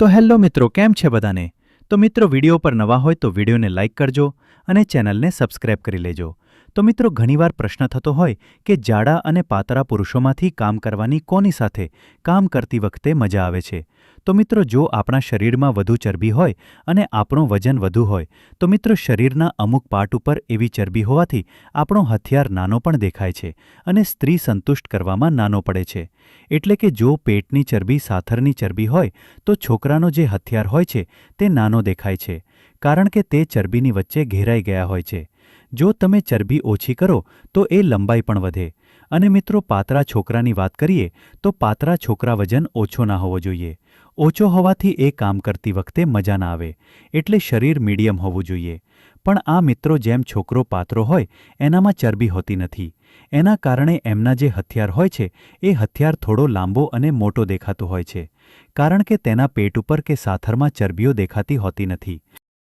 તો હેલો મિત્રો, કેમ છે બધાને? તો મિત્રો, વીડિયો પર નવા હોય તો વિડીયોને લાઇક કરજો અને ચેનલને સબસ્ક્રાઇબ કરી લેજો. તો મિત્રો ઘણીવાર પ્રશ્ન થતો હોય કે જાડા અને પાતળા પુરુષોમાંથી કામ કરવાની કોની સાથે કામ કરતી વખતે મજા આવે છે? તો મિત્રો જો આપણા શરીરમાં વધુ ચરબી હોય અને આપણું વજન વધુ હોય, તો મિત્રો શરીરના અમુક પાર્ટ ઉપર એવી ચરબી હોવાથી આપણો હથિયાર નાનો પણ દેખાય છે અને સ્ત્રી સંતુષ્ટ કરવામાં નાનો પડે છે. એટલે કે જો પેટની ચરબી સાથરની ચરબી હોય, તો છોકરાનો જે હથિયાર હોય છે તે નાનો દેખાય છે, કારણ કે તે ચરબીની વચ્ચે ઘેરાઈ ગયા હોય છે. જો તમે ચરબી ઓછી કરો, તો એ લંબાઈ પણ વધે. અને મિત્રો પાતળા છોકરાની વાત કરીએ, તો પાતળા છોકરા વજન ઓછો ના હોવો જોઈએ. ઓછો હોવાથી એ કામ કરતી વખતે મજા ના આવે. એટલે શરીર મીડિયમ હોવું જોઈએ. પણ આ મિત્રો જેમ છોકરો પાતળો હોય, એનામાં ચરબી હોતી નથી. એના કારણે એમના જે હથિયાર હોય છે, એ હથિયાર થોડો લાંબો અને મોટો દેખાતો હોય છે. કારણ કે તેના પેટ ઉપર કે સાથરમાં ચરબીઓ દેખાતી હોતી નથી.